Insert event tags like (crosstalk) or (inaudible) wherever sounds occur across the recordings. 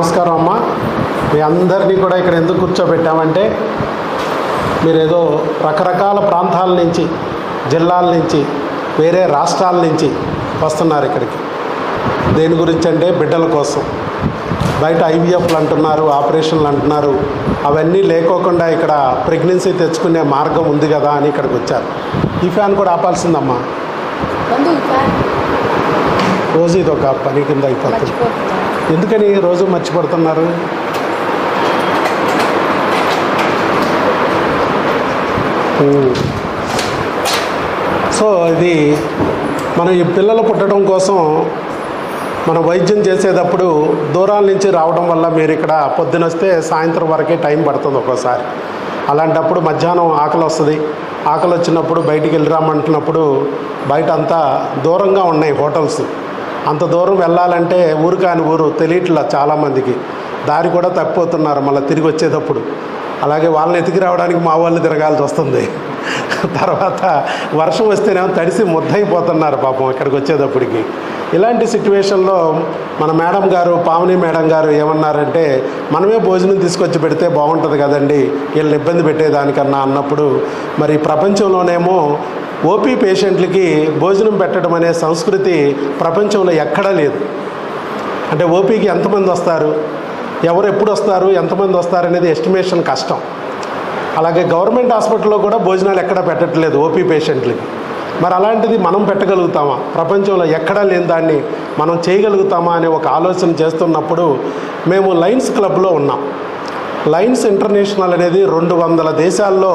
నమస్కారం అమ్మ. మీ అందరినీ కూడా ఇక్కడ ఎందుకు కూర్చోబెట్టామంటే మీరేదో రకరకాల ప్రాంతాల నుంచి జిల్లాల నుంచి వేరే రాష్ట్రాల నుంచి వస్తున్నారు ఇక్కడికి. దేని గురించి అంటే బిడ్డల కోసం. బయట ఐవీఎఫ్లు అంటున్నారు ఆపరేషన్లు అంటున్నారు. అవన్నీ లేకోకుండా ఇక్కడ ప్రెగ్నెన్సీ తెచ్చుకునే మార్గం ఉంది కదా అని ఇక్కడికి వచ్చారు. ఈ ఫ్యాన్ కూడా ఆపాల్సిందమ్మా. రోజు ఇది ఒక పని కింద అయిపోతుంది. ఎందుకని రోజు మర్చిపడుతున్నారు సో ఇది మనం ఈ పిల్లలు పుట్టడం కోసం మనం వైద్యం చేసేటప్పుడు దూరాల నుంచి రావడం వల్ల మీరు ఇక్కడ పొద్దునొస్తే సాయంత్రం వరకే టైం పడుతుంది ఒక్కోసారి. అలాంటప్పుడు మధ్యాహ్నం ఆకలి వస్తుంది. ఆకలి వచ్చినప్పుడు బయటికి వెళ్ళి రామంటున్నప్పుడు బయట అంతా దూరంగా ఉన్నాయి హోటల్స్. అంత దూరం వెళ్ళాలంటే ఊరు కాని ఊరు తెలియట్లా చాలామందికి. దారి కూడా తప్పిపోతున్నారు మళ్ళీ తిరిగి వచ్చేటప్పుడు. అలాగే వాళ్ళని ఎతికి రావడానికి మా వాళ్ళు తిరగాల్సి వస్తుంది. (laughs) తర్వాత వర్షం వస్తేనేమో తడిసి ముద్దయిపోతున్నారు పాపం ఇక్కడికి వచ్చేటప్పటికి. ఇలాంటి సిచ్యువేషన్లో మన మేడం గారు పావని మేడం గారు ఏమన్నారంటే మనమే భోజనం తీసుకొచ్చి పెడితే బాగుంటుంది కదండి వీళ్ళని ఇబ్బంది పెట్టేదానికన్నా అన్నప్పుడు మరి ప్రపంచంలోనేమో ఓపీ పేషెంట్లకి భోజనం పెట్టడం అనే సంస్కృతి ప్రపంచంలో ఎక్కడా లేదు. అంటే ఓపీకి ఎంతమంది వస్తారు? ఎవరు ఎప్పుడు వస్తారు? ఎంతమంది వస్తారు అనేది ఎస్టిమేషన్ కష్టం. అలాగే గవర్నమెంట్ హాస్పిటల్లో కూడా భోజనాలు ఎక్కడ పెట్టట్లేదు ఓపీ పేషెంట్లకి. మరి అలాంటిది మనం పెట్టగలుగుతామా? ప్రపంచంలో ఎక్కడా లేని దాన్ని మనం చేయగలుగుతామా అనే ఒక ఆలోచన చేస్తున్నప్పుడు మేము లయన్స్ క్లబ్లో ఉన్నాం. లయన్స్ ఇంటర్నేషనల్ అనేది రెండు వందల దేశాల్లో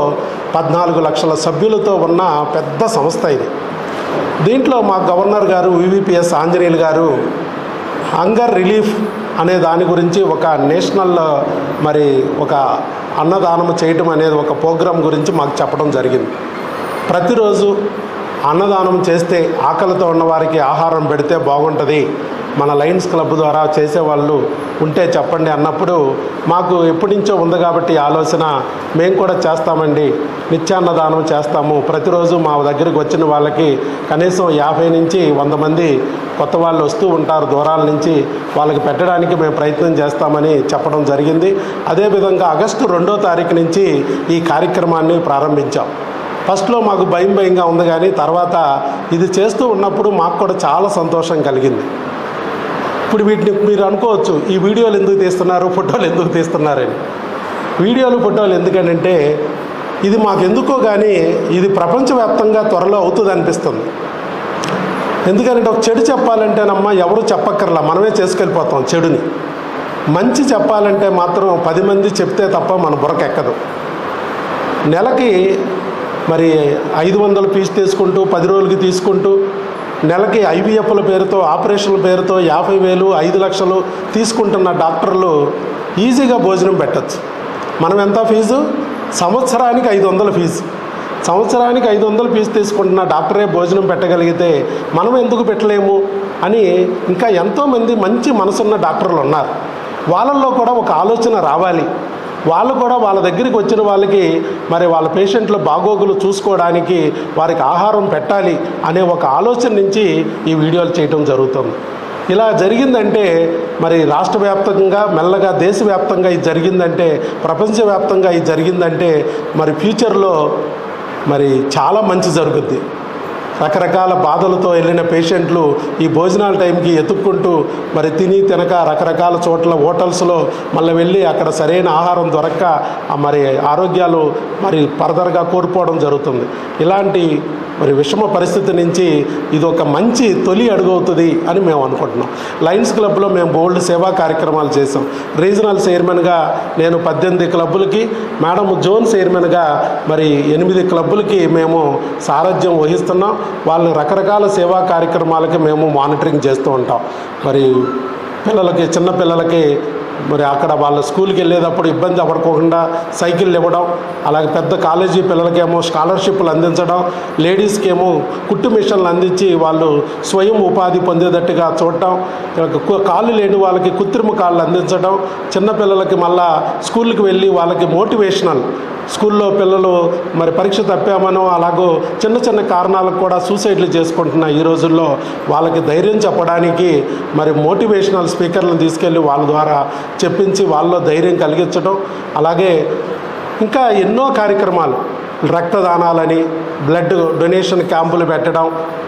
పద్నాలుగు లక్షల సభ్యులతో ఉన్న పెద్ద సంస్థ ఇది. దీంట్లో మా గవర్నర్ గారు వివిపిఎస్ ఆంజనేయులు గారు హంగర్ రిలీఫ్ అనే దాని గురించి ఒక నేషనల్ మరి ఒక అన్నదానం చేయటం అనేది ఒక ప్రోగ్రాం గురించి మాకు చెప్పడం జరిగింది. ప్రతిరోజు అన్నదానం చేస్తే ఆకలితో ఉన్నవారికి ఆహారం పెడితే బాగుంటుంది. మన లయన్స్ క్లబ్ ద్వారా చేసేవాళ్ళు ఉంటే చెప్పండి అన్నప్పుడు మాకు ఎప్పటి నుంచో ఉంది కాబట్టి ఆలోచన మేము కూడా చేస్తామండి. నిత్యాన్నదానం చేస్తాము. ప్రతిరోజు మా దగ్గరికి వచ్చిన వాళ్ళకి కనీసం యాభై నుంచి వంద మంది కొత్త వాళ్ళు వస్తూ ఉంటారు దూరాల నుంచి. వాళ్ళకి పెట్టడానికి మేము ప్రయత్నం చేస్తామని చెప్పడం జరిగింది. అదేవిధంగా ఆగస్టు రెండో తారీఖు నుంచి ఈ కార్యక్రమాన్ని ప్రారంభించాం. ఫస్ట్లో మాకు భయం భయంగా ఉంది కానీ తర్వాత ఇది చేస్తూ ఉన్నప్పుడు మాకు కూడా చాలా సంతోషం కలిగింది. ఇప్పుడు వీటిని మీరు అనుకోవచ్చు ఈ వీడియోలు ఎందుకు తీస్తున్నారు ఫోటోలు ఎందుకు తీస్తున్నారని. వీడియోలు ఫోటోలు ఎందుకనంటే ఇది మాకు ఎందుకో కానీ ఇది ప్రపంచవ్యాప్తంగా త్వరలో అవుతుంది అనిపిస్తుంది. ఎందుకంటే ఒక చెడు చెప్పాలంటేనమ్మా ఎవరు చెప్పక్కర్లా మనమే చేసుకెళ్ళిపోతాం చెడుని. మంచి చెప్పాలంటే మాత్రం పది మంది చెప్తే తప్ప మన బురకెక్కదు నెలకి మరి ఐదు వందల పీస్ తీసుకుంటూ పది రోజులకి తీసుకుంటూ నెలకి ఐవీఎఫ్ల పేరుతో ఆపరేషన్ల పేరుతో యాభై వేలు ఐదు లక్షలు తీసుకుంటున్న డాక్టర్లు ఈజీగా భోజనం పెట్టచ్చు. మనం ఎంత ఫీజు? సంవత్సరానికి ఐదు వందల ఫీజు. సంవత్సరానికి ఐదు వందల ఫీజు తీసుకుంటున్న డాక్టరే భోజనం పెట్టగలిగితే మనం ఎందుకు పెట్టలేము? అని ఇంకా ఎంతోమంది మంచి మనసున్న డాక్టర్లు ఉన్నారు. వాళ్ళల్లో కూడా ఒక ఆలోచన రావాలి. వాళ్ళు కూడా వాళ్ళ దగ్గరికి వచ్చిన వాళ్ళకి మరి వాళ్ళ పేషెంట్ల బాగోగులు చూసుకోవడానికి వారికి ఆహారం పెట్టాలి అనే ఒక ఆలోచన నుంచి ఈ వీడియోలు చేయటం జరుగుతుంది. ఇలా జరిగిందంటే మరి రాష్ట్ర వ్యాప్తంగా మెల్లగా దేశవ్యాప్తంగా ఇది జరిగిందంటే ప్రపంచవ్యాప్తంగా ఇది జరిగిందంటే మరి ఫ్యూచర్లో మరి చాలా మంచి జరుగుద్ది. రకరకాల బాధలతో వెళ్ళిన పేషెంట్లు ఈ భోజనాల టైంకి ఎత్తుక్కుంటూ మరి తిని తినక రకరకాల చోట్ల హోటల్స్లో మళ్ళీ వెళ్ళి అక్కడ సరైన ఆహారం దొరక్క మరి ఆరోగ్యాలు మరి ఫర్దర్గా కోల్పోవడం జరుగుతుంది. ఇలాంటి మరి విషమ పరిస్థితి నుంచి ఇది ఒక మంచి తొలి అడుగు అవుతుంది అని మేము అనుకుంటున్నాం. లయన్స్ క్లబ్లో మేము బోల్డ్ సేవా కార్యక్రమాలు చేసాం రీజనల్ చైర్మన్గా నేను పద్దెనిమిది క్లబ్బులకి మేడం జోన్ చైర్మన్గా మరి ఎనిమిది క్లబ్బులకి మేము సారథ్యం వహిస్తున్నాం. వాళ్ళని రకరకాల సేవా కార్యక్రమాలకి మేము మానిటరింగ్ చేస్తూ ఉంటాం. మరి పిల్లలకి చిన్నపిల్లలకి మరి అక్కడ వాళ్ళ స్కూల్కి వెళ్ళేటప్పుడు ఇబ్బంది పడుకోకుండా సైకిళ్ళు ఇవ్వడం అలాగే పెద్ద కాలేజీ పిల్లలకేమో స్కాలర్షిప్లు అందించడం లేడీస్కి ఏమో కుట్టు మిషన్లు అందించి వాళ్ళు స్వయం ఉపాధి పొందేటట్టుగా చూడటం కాళ్ళు లేని వాళ్ళకి కృత్రిమ కాళ్ళు అందించడం చిన్నపిల్లలకి మళ్ళా స్కూల్కి వెళ్ళి వాళ్ళకి మోటివేషనల్. స్కూల్లో పిల్లలు మరి పరీక్ష తప్పామనో అలాగో చిన్న చిన్న కారణాలకు కూడా సూసైడ్లు చేసుకుంటున్న ఈ రోజుల్లో. వాళ్ళకి ధైర్యం చెప్పడానికి మరి మోటివేషనల్ స్పీకర్లను తీసుకెళ్ళి వాళ్ళ ద్వారా చెప్పించి వాళ్ళలో ధైర్యం కలిగించడం అలాగే ఇంకా ఎన్నో కార్యక్రమాలు రక్తదానాలని బ్లడ్ డొనేషన్ క్యాంపులు పెట్టడం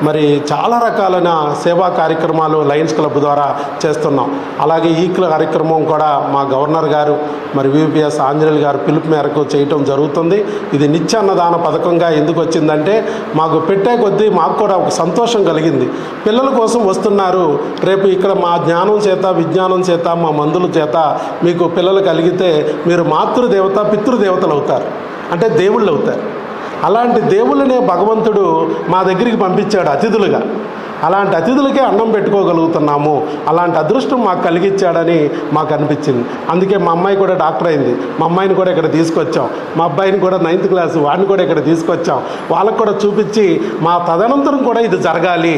మరి చాలా రకాలైన సేవా కార్యక్రమాలు లయన్స్ క్లబ్ ద్వారా చేస్తున్నాం. అలాగే ఈ కార్యక్రమం కూడా మా గవర్నర్ గారు మరి విపిఎస్ ఆంజనేయులు గారు పిలుపు మేరకు చేయటం జరుగుతుంది. ఇది నిత్యాన్నదాన పథకంగా ఎందుకు వచ్చిందంటే మాకు పెట్టే కొద్దీ మాకు కూడా ఒక సంతోషం కలిగింది. పిల్లల కోసం వస్తున్నారు. రేపు ఇక్కడ మా జ్ఞానం చేత విజ్ఞానం చేత మా మందుల చేత మీకు పిల్లలు కలిగితే మీరు మాతృదేవత పితృదేవతలు అవుతారు. అంటే దేవుళ్ళు అవుతారు. అలాంటి దేవుళ్ళనే భగవంతుడు మా దగ్గరికి పంపించాడు అతిథులుగా. అలాంటి అతిథులకే అన్నం పెట్టుకోగలుగుతున్నాము. అలాంటి అదృష్టం మాకు కలిగించాడని మాకు అనిపించింది. అందుకే మా అమ్మాయి కూడా డాక్టర్ అయింది. మా అమ్మాయిని కూడా ఇక్కడ తీసుకొచ్చాం. మా అబ్బాయిని కూడా నైన్త్ క్లాస్ వాడిని కూడా ఇక్కడ తీసుకొచ్చాం. వాళ్ళకు కూడా చూపించి మా తదనంతరం కూడా ఇది జరగాలి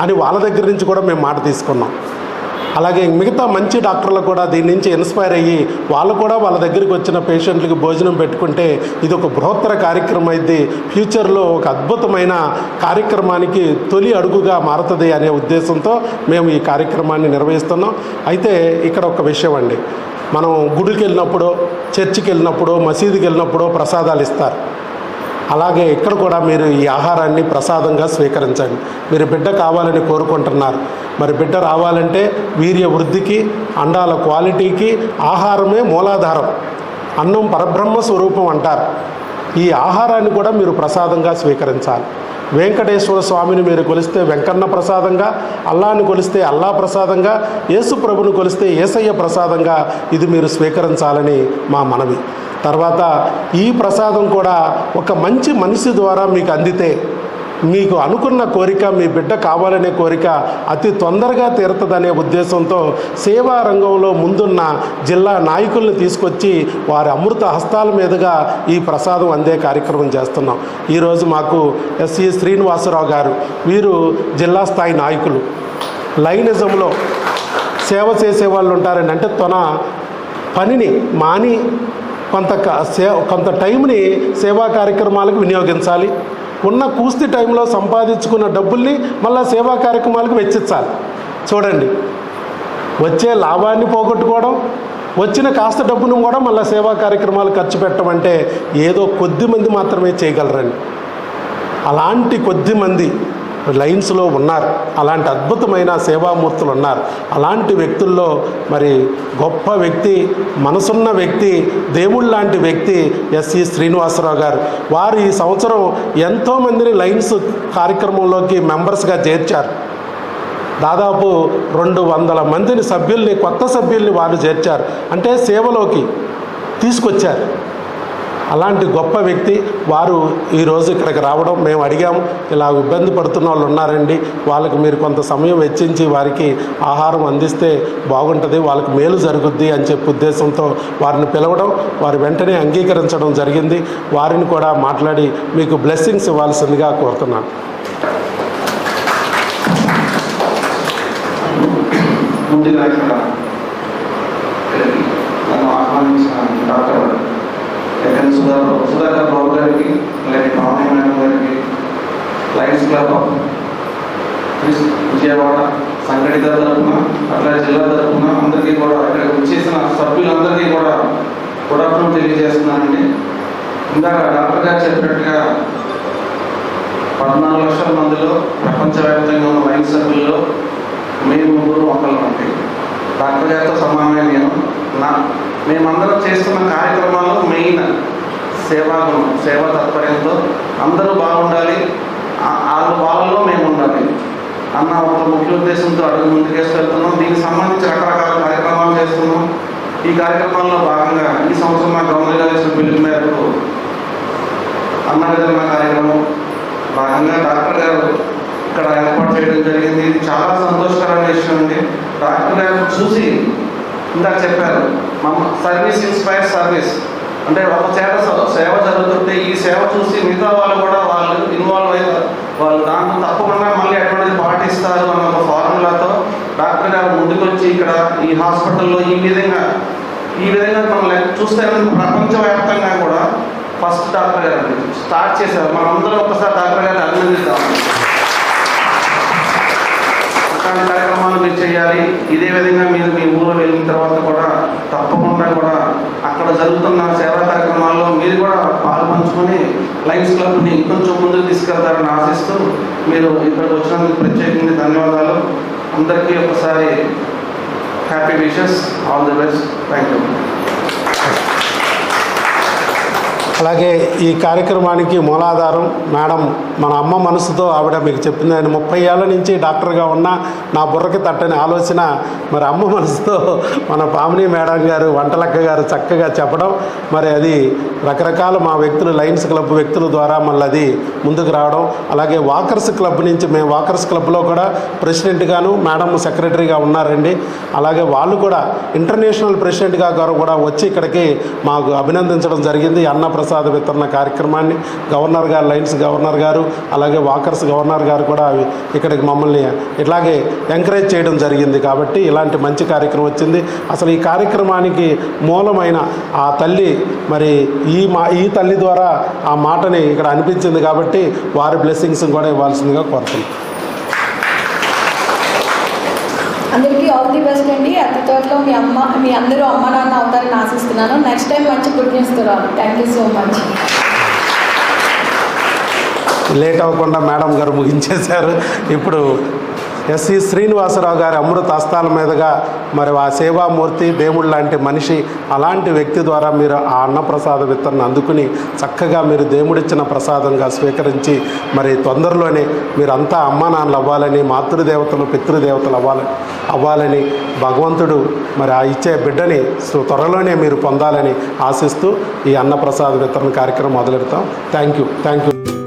అని వాళ్ళ దగ్గర నుంచి కూడా మేము మాట తీసుకున్నాం. అలాగే మిగతా మంచి డాక్టర్లు కూడా దీని నుంచి ఇన్స్పైర్ అయ్యి వాళ్ళు కూడా వాళ్ళ దగ్గరికి వచ్చిన పేషెంట్లకి భోజనం పెట్టుకుంటే ఇది ఒక బృహత్తర కార్యక్రమం అయింది. ఫ్యూచర్లో ఒక అద్భుతమైన కార్యక్రమానికి తొలి అడుగుగా మారుతుంది అనే ఉద్దేశంతో మేము ఈ కార్యక్రమాన్ని నిర్వహిస్తున్నాం. అయితే ఇక్కడ ఒక విషయం అండి. మనం గుడికి వెళ్ళినప్పుడు చర్చికి వెళ్ళినప్పుడు మసీదుకి వెళ్ళినప్పుడు ప్రసాదాలు ఇస్తారు. అలాగే ఇక్కడ కూడా మీరు ఈ ఆహారాన్ని ప్రసాదంగా స్వీకరించండి. మీరు బిడ్డ కావాలని కోరుకుంటున్నారు. మరి బిడ్డ రావాలంటే వీర్య వృద్ధికి అండాల క్వాలిటీకి ఆహారమే మూలాధారం. అన్నం పరబ్రహ్మ స్వరూపం అంటారు. ఈ ఆహారాన్ని కూడా మీరు ప్రసాదంగా స్వీకరించాలి. వెంకటేశ్వర స్వామిని మీరు కొలిస్తే వెంకన్న ప్రసాదంగా అల్లాని కొలిస్తే అల్లా ప్రసాదంగా యేసు ప్రభుని కొలిస్తే ఏసయ్య ప్రసాదంగా ఇది మీరు స్వీకరించాలని మా మనవి. తర్వాత ఈ ప్రసాదం కూడా ఒక మంచి మనిషి ద్వారా మీకు అందితే మీకు అనుకున్న కోరిక మీ బిడ్డ కావాలనే కోరిక అతి తొందరగా తీరుతుందనే ఉద్దేశంతో సేవా రంగంలో ముందున్న జిల్లా నాయకుల్ని తీసుకొచ్చి వారి అమృత హస్తాల మీదుగా ఈ ప్రసాదం అందే కార్యక్రమం చేస్తున్నాం. ఈరోజు మాకు ఎస్సి శ్రీనివాసరావు గారు వీరు జిల్లా స్థాయి నాయకులు. లైనిజంలో సేవ చేసే వాళ్ళు ఉంటారని అంటే తన పనిని మాని కొంత క- సే కొంత టైంని సేవా కార్యక్రమాలకు వినియోగించాలి. ఉన్న కూస్తి టైంలో సంపాదించుకున్న డబ్బుల్ని మళ్ళీ సేవా కార్యక్రమాలకు వెచ్చించాలి చూడండి. వచ్చే లాభాన్ని పోగొట్టుకోవడం వచ్చిన కాస్త డబ్బును కూడా మళ్ళీ సేవా కార్యక్రమాలు ఖర్చు పెట్టమంటే ఏదో కొద్ది మంది మాత్రమే చేయగలరండి. అలాంటి కొద్ది మంది లైన్స్లో ఉన్నారు. అలాంటి అద్భుతమైన సేవామూర్తులు ఉన్నారు. అలాంటి వ్యక్తుల్లో మరి గొప్ప వ్యక్తి మనసున్న వ్యక్తి దేవుళ్ళ లాంటి వ్యక్తి ఎస్సి శ్రీనివాసరావు గారు. వారు ఈ సంవత్సరం ఎంతోమందిని లైన్స్ కార్యక్రమంలోకి మెంబర్స్గా చేర్చారు. దాదాపు రెండు వందల మందిని సభ్యుల్ని కొత్త సభ్యుల్ని వారు చేర్చారు. అంటే సేవలోకి తీసుకొచ్చారు. అలాంటి గొప్ప వ్యక్తి వారు ఈరోజు ఇక్కడికి రావడం మేము అడిగాము. ఇలా ఇబ్బంది పడుతున్న వాళ్ళు ఉన్నారండి. వాళ్ళకి మీరు కొంత సమయం వెచ్చించి వారికి ఆహారం అందిస్తే బాగుంటుంది. వాళ్ళకి మేలు జరుగుద్ది అని చెప్పి ఉద్దేశంతో వారిని పిలవడం వారు వెంటనే అంగీకరించడం జరిగింది. వారిని కూడా మాట్లాడి మీకు బ్లెస్సింగ్స్ ఇవ్వాల్సిందిగా కోరుతున్నాను. ముందుగా ఇక్కడ నన్ను ఆహ్వానించిన డాక్టర్ ఎక్కడి సుధా సుధాకర్ బాబు గారికి అలాగే పావని మేడం గారికి లయన్స్ క్లబ్ విజయవాడ సంఘటిత తరఫున అట్లా జిల్లా తరఫున అందరికీ కూడా ఇక్కడ వచ్చేసిన సభ్యులందరికీ కూడా గుడ్ ఆఫ్టర్నూన్ తెలియజేస్తున్నానండి. ఇందాక డాక్టర్ గారు చెప్పినట్టుగా పద్నాలుగు లక్షల మందిలో ప్రపంచవ్యాప్తంగా ఉన్న వైన్ సభ్యుల్లో మేము ముగ్గురు ఒకళ్ళు ఉంటాయి డాక్టర్ గారితో సమానమే నేను. నా మేమందరం చేస్తున్న కార్యక్రమాల్లో మెయిన్ సేవా గుణం సేవా తత్పర్యంతో అందరూ బాగుండాలి. వాళ్ళలో మేము ఉండాలి అన్న ఒక ముఖ్య ఉద్దేశంతో అడుగు ముందుకేసి వెళ్తున్నాం. దీనికి సంబంధించి రకరకాల కార్యక్రమాలు చేస్తున్నాం. ఈ కార్యక్రమాల్లో భాగంగా ఈ సంవత్సరం మా గవర్నర్ గారు ఇచ్చిన పిలుపు మేరకు అన్న విధంగా కార్యక్రమం భాగంగా డాక్టర్ గారు ఇక్కడ ఏర్పాటు చేయడం జరిగింది. ఇది చాలా సంతోషకరమైన విషయం అండి. డాక్టర్ గారు చూసి ఇందాక చెప్పారు మమ్మ సర్వీస్ ఇన్స్పైర్ సర్వీస్. అంటే ఒక చేత సేవ జరుగుతుంటే ఈ సేవ చూసి మిగతా వాళ్ళు కూడా వాళ్ళు ఇన్వాల్వ్ అయ్యారు. వాళ్ళు దాంట్లో తప్పకుండా మళ్ళీ అటువంటిది పాటిస్తారు అన్న ఒక ఫార్ములాతో డాక్టర్ గారు ముందుకొచ్చి ఇక్కడ ఈ హాస్పిటల్లో ఈ విధంగా ఈ విధంగా మనం చూస్తే ప్రపంచవ్యాప్తంగా కూడా ఫస్ట్ డాక్టర్ గారు స్టార్ట్ చేశారు. మనం అందరం ఒకసారి డాక్టర్ గారిని అభినందిద్దాం. ఇట్లాంటి కార్యక్రమాలు మీరు చేయాలి. ఇదే విధంగా మీరు మీ ఊరు వెళ్ళిన తర్వాత కూడా తప్పకుండా కూడా అక్కడ జరుగుతున్న సేవా కార్యక్రమాల్లో మీరు కూడా పాలు పంచుకొని క్లబ్ని ఇంకొంచెం ముందుకు తీసుకెళ్తారని ఆశిస్తూ మీరు ఇక్కడికి వచ్చినందుకు ప్రత్యేకంగా ధన్యవాదాలు. అందరికీ ఒకసారి happy wishes. All the best. Thank you అలాగే ఈ కార్యక్రమానికి మూలాధారం మేడం మన అమ్మ మనసుతో ఆవిడ మీకు చెప్పింది ఆయన ముప్పై ఏళ్ళ నుంచి డాక్టర్గా ఉన్న నా బుర్రకి తట్టని ఆలోచన మరి అమ్మ మనసుతో మన పామిని మేడం గారు వంటలక్క గారు చక్కగా చెప్పడం. మరి అది రకరకాల మా వ్యక్తులు లయన్స్ క్లబ్ వ్యక్తుల ద్వారా మళ్ళీ అది ముందుకు రావడం. అలాగే వాకర్స్ క్లబ్ నుంచి మేము వాకర్స్ క్లబ్లో కూడా ప్రెసిడెంట్గాను మేడం సెక్రటరీగా ఉన్నారండి. అలాగే వాళ్ళు కూడా ఇంటర్నేషనల్ ప్రెసిడెంట్గా గారు కూడా వచ్చి ఇక్కడికి మాకు అభినందించడం జరిగింది. అన్నప్రసాద్ వితరణ కార్యక్రమాన్ని గవర్నర్ గారు లైన్స్ గవర్నర్ గారు అలాగే వాకర్స్ గవర్నర్ గారు కూడా ఇక్కడికి మమ్మల్ని ఇట్లాగే ఎంకరేజ్ చేయడం జరిగింది కాబట్టి ఇలాంటి మంచి కార్యక్రమం వచ్చింది. అసలు ఈ కార్యక్రమానికి మూలమైన ఆ తల్లి మరి ఈ మా ఈ తల్లి ద్వారా ఆ మాటని ఇక్కడ అనిపించింది కాబట్టి వారి బ్లెస్సింగ్స్ కూడా ఇవ్వాల్సిందిగా కోరుతున్నాం అందరికీ ఆల్ ది బెస్ట్ అండి. అతి త్వరలో మీ అమ్మ మీ అందరూ అమ్మ నాన్న అవుతారని ఆశిస్తున్నాను. నెక్స్ట్ టైం మంచి గుడ్ న్యూస్ రావాలి. Thank you so much late అవ్వకుండా మేడం గారు ముగించేశారు. ఇప్పుడు ఎస్సి శ్రీనివాసరావు గారి అమృత హస్తాల మీదుగా మరి ఆ సేవామూర్తి దేవుడు లాంటి మనిషి అలాంటి వ్యక్తి ద్వారా మీరు ఆ అన్నప్రసాద విత్తనం అందుకుని చక్కగా మీరు దేవుడిచ్చిన ప్రసాదంగా స్వీకరించి మరి తొందరలోనే మీరంతా అమ్మా నాన్నలు అవ్వాలని మాతృదేవతలు పితృదేవతలు అవ్వాలి అవ్వాలని భగవంతుడు మరి ఆ ఇచ్చే బిడ్డని సు- త్వరలోనే మీరు పొందాలని ఆశిస్తూ ఈ అన్నప్రసాద వితరణ కార్యక్రమం మొదలెడతాం. Thank you. Thank you.